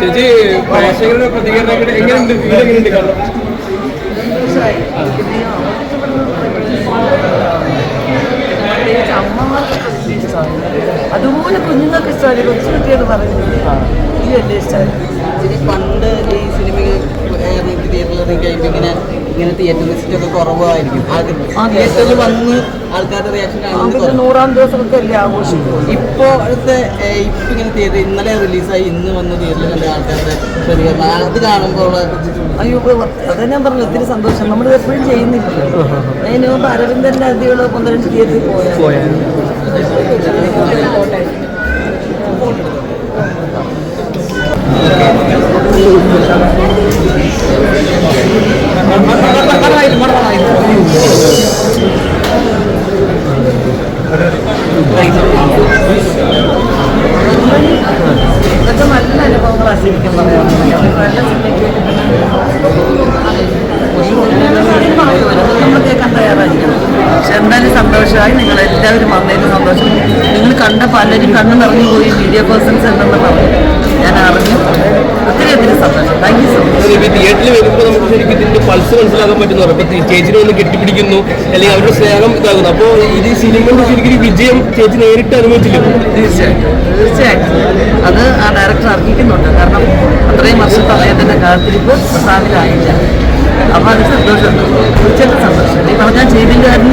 ചേച്ചി പ്രേക്ഷകരുടെ പ്രതികരണം എങ്ങനെ- എങ്ങനെയുണ്ട്? കാരണം ഇഷ്ടമാണ് അതുപോലെ കുഞ്ഞുങ്ങൾക്ക് ഇഷ്ടമല്ല കൊച്ചു കുട്ടികൾ പറയുന്നത്. ഈ വലിയ ഇഷ്ടമാണ് പണ്ട് ഈ ഇങ്ങനെ തിയേറ്റർ കുറവായിരിക്കും. തിയേറ്ററിൽ വന്ന് ആൾക്കാരുടെ റിയാക്ഷൻ നൂറാം ദിവസമൊക്കെ അല്ലേ ആഘോഷിക്കുള്ളൂ. ഇപ്പോഴത്തെ ഏഹ്, ഇപ്പൊ ഇങ്ങനെ തിയേറ്റർ ഇന്നലെ റിലീസായി ഇന്ന് വന്ന് തിയേറ്ററിൽ കണ്ട ആൾക്കാരുടെ പ്രതികരണം അത് കാണുമ്പോൾ അയ്യോ അത് ഞാൻ പറഞ്ഞു ഒത്തിരി സന്തോഷം. നമ്മൾ എപ്പോഴും ചെയ്യുന്നില്ല? അതിന് മുമ്പ് അരവിന്ദന്റെ അതികൾ പന്ത്രണ്ട് തിയേറ്ററിൽ പോയാൽ നല്ല എന്തായാലും സന്തോഷമായി നിങ്ങൾ എല്ലാവരും വന്നതിന് സന്തോഷം നിങ്ങൾ കണ്ട പലരും കണ്ണു നിറഞ്ഞു പോയി മീഡിയ പേഴ്സൺസ് എന്തെന്ന് പറഞ്ഞു. ഞാൻ അറിഞ്ഞു. ഒത്തിരി ഒത്തിരി സന്തോഷം. താങ്ക് യു സോ മച്ച് തിയേറ്ററിൽ വരുമ്പോൾ നമുക്ക് പൾസ് മനസ്സിലാക്കാൻ പറ്റുന്നവർ ഇപ്പൊ ചേച്ചിനെ ഒന്ന് കെട്ടിപ്പിടിക്കുന്നു. അല്ലെങ്കിൽ അവരുടെ സ്നേഹം ഇതാകുന്നു അപ്പോൾ ഇത് സിനിമയുടെ ശരിക്കും വിജയം ചേച്ചി നേരിട്ട് അനുഭവിച്ചില്ല? തീർച്ചയായിട്ടും. തീർച്ചയായിട്ടും. അത് ആ ഡയറക്ടർ അർഹിക്കുന്നുണ്ട്. കാരണം അത്രയും വർഷത്തെ അദ്ദേഹത്തിന്റെ കാത്തിരിപ്പ് പ്രസാദിലായില്ല അപ്പൊ അത് സന്തോഷമുണ്ട് തീർച്ചയായിട്ടും സന്തോഷം. ഈ പറഞ്ഞാൽ ചെയ്തിന്റെ കാര്യം